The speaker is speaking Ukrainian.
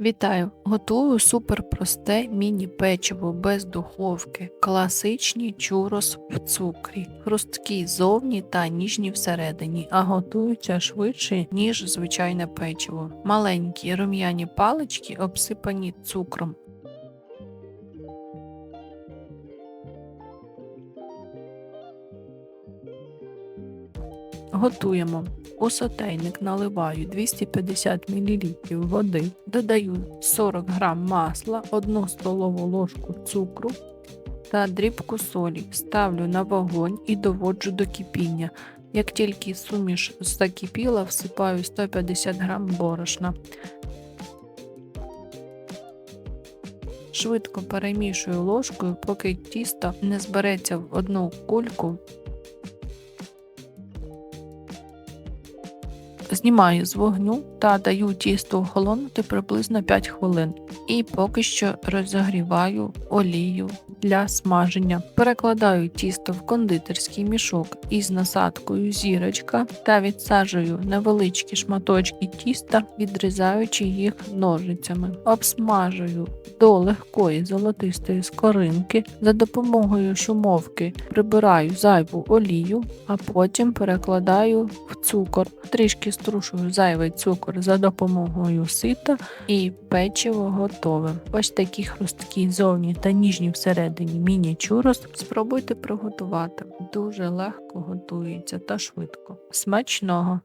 Вітаю! Готую суперпросте міні-печиво без духовки. Класичні чурос в цукрі. Хрусткі зовні та ніжні всередині, а готуються швидше, ніж звичайне печиво. Маленькі рум'яні палички обсипані цукром. Готуємо. У сотейник наливаю 250 мл води, додаю 40 г масла, 1 столову ложку цукру та дрібку солі. Ставлю на вогонь і доводжу до кипіння. Як тільки суміш закипіла, всипаю 150 г борошна. Швидко перемішую ложкою, поки тісто не збереться в одну кульку Знімаю з вогню та даю тісту охолонути приблизно 5 хвилин. І поки що розігріваю олію для смаження. Перекладаю тісто в кондитерський мішок із насадкою зірочка та відсаджую невеличкі шматочки тіста, відрізаючи їх ножицями. Обсмажую до легкої золотистої скоринки. За допомогою шумовки прибираю зайву олію, а потім перекладаю в цукор. Трішки струшую зайвий цукор за допомогою сита і печиво готове. Ось такі хрусткі зовні та ніжні всередині міні-чурос. Спробуйте приготувати. Дуже легко готується та швидко. Смачного!